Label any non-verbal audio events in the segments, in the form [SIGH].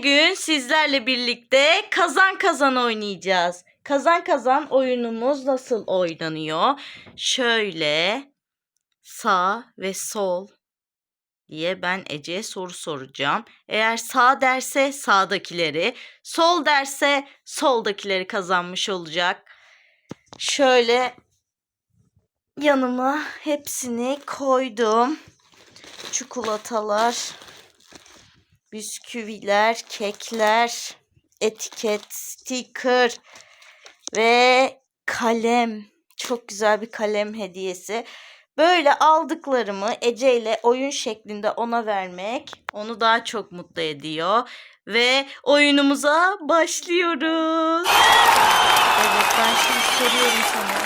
Bugün sizlerle birlikte kazan kazan oynayacağız. Kazan kazan oyunumuz nasıl oynanıyor? Şöyle sağ ve sol diye ben Ece'ye soru soracağım. Eğer sağ derse sağdakileri, sol derse soldakileri kazanmış olacak. Şöyle yanıma hepsini koydum. Çikolatalar, bisküviler, kekler, etiket, sticker ve kalem. Çok güzel bir kalem hediyesi. Böyle aldıklarımı Ece ile oyun şeklinde ona vermek onu daha çok mutlu ediyor. Ve oyunumuza başlıyoruz. Evet ben şimdi soruyorum sana.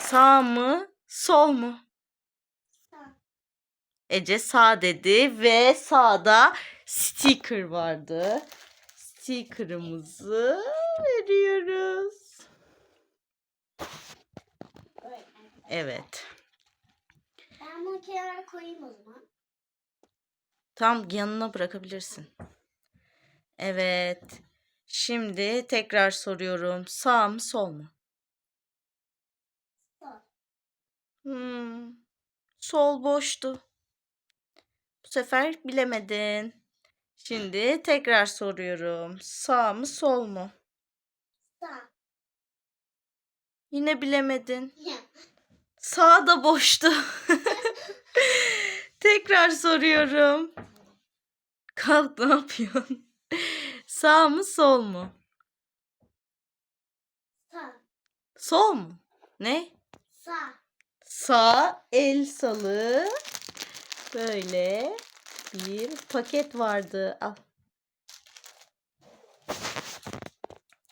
Sağ mı, sol mu? Ece sağ dedi ve sağda sticker vardı. Sticker'ımızı veriyoruz. Evet. Ben bunu kenara koyayım o zaman. Tam yanına bırakabilirsin. Evet. Şimdi tekrar soruyorum. Sağ mı sol mu? Sağ. Hmm. Sol boştu. Sefer bilemedin. Şimdi tekrar soruyorum. Sağ mı sol mu? Sağ. Yine bilemedin. Sağ da boştu. [LAUGHS] Tekrar soruyorum. Kalk ne yapıyorsun? Sağ mı sol mu? Sağ. Sol mu? Ne? Sağ. Sağ el salı. Böyle bir paket vardı. Al.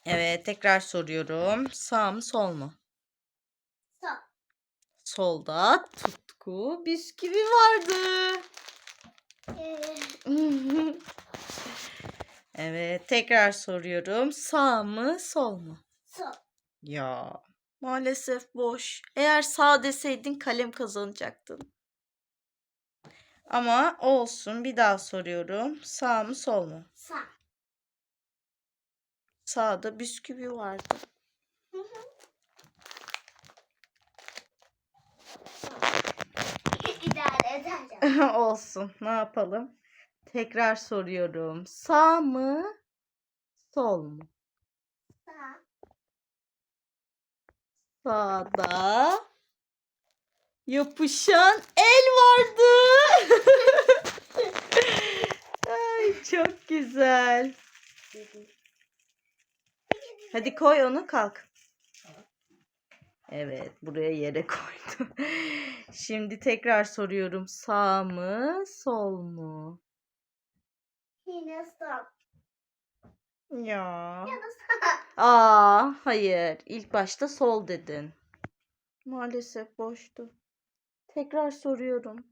Evet tekrar soruyorum. Sağ mı sol mu? Sağ. Solda tutku bisküvi vardı. Ee, [LAUGHS] Evet, tekrar soruyorum. Sağ mı, sol mu? sağ. Ya, maalesef boş. Eğer sağ deseydin kalem kazanacaktın. Ama olsun. Bir daha soruyorum. Sağ mı, sol mu? Sağ. Sağda bisküvi vardı. Hı hı. [LAUGHS] İdare eder. [LAUGHS] olsun. Ne yapalım? Tekrar soruyorum. Sağ mı, sol mu? Sağ. Sağda yapışan el vardı. [LAUGHS] Ay çok güzel. Hadi koy onu kalk. Evet buraya yere koydum. [LAUGHS] Şimdi tekrar soruyorum. Sağ mı sol mu? Yine sağ. Ya. Ya da sağ. Aa hayır. İlk başta sol dedin. Maalesef boştu. Tekrar soruyorum.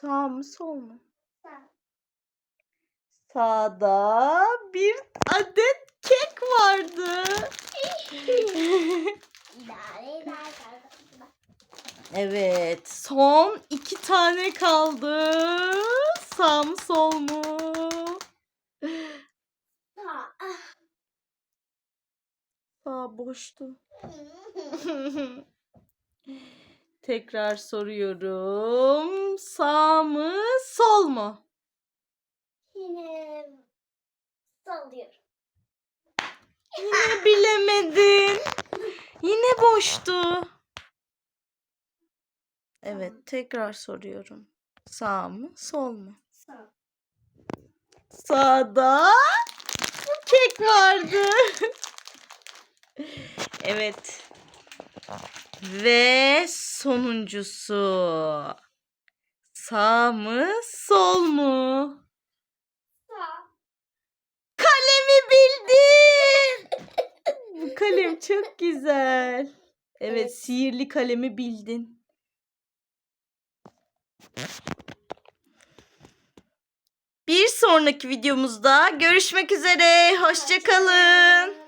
Sağ mı sol mu? Sağ. Sağda bir adet kek vardı. [LAUGHS] Evet, son iki tane kaldı. Sağ mı sol mu? Sağ. Sağ boştu. [LAUGHS] Tekrar soruyorum. Sağ mı sol mu? Yine sallıyorum. Yine bilemedin. Yine boştu. Evet, tekrar soruyorum. Sağ mı, sol mu? Sağ. Sağda kek vardı. [LAUGHS] evet. Ve sonuncusu. Sağ mı, sol mu? Sağ. Kalemi bildin. [LAUGHS] Bu kalem çok güzel. Evet, Evet. sihirli kalemi bildin. Bir sonraki videomuzda görüşmek üzere. Hoşçakalın.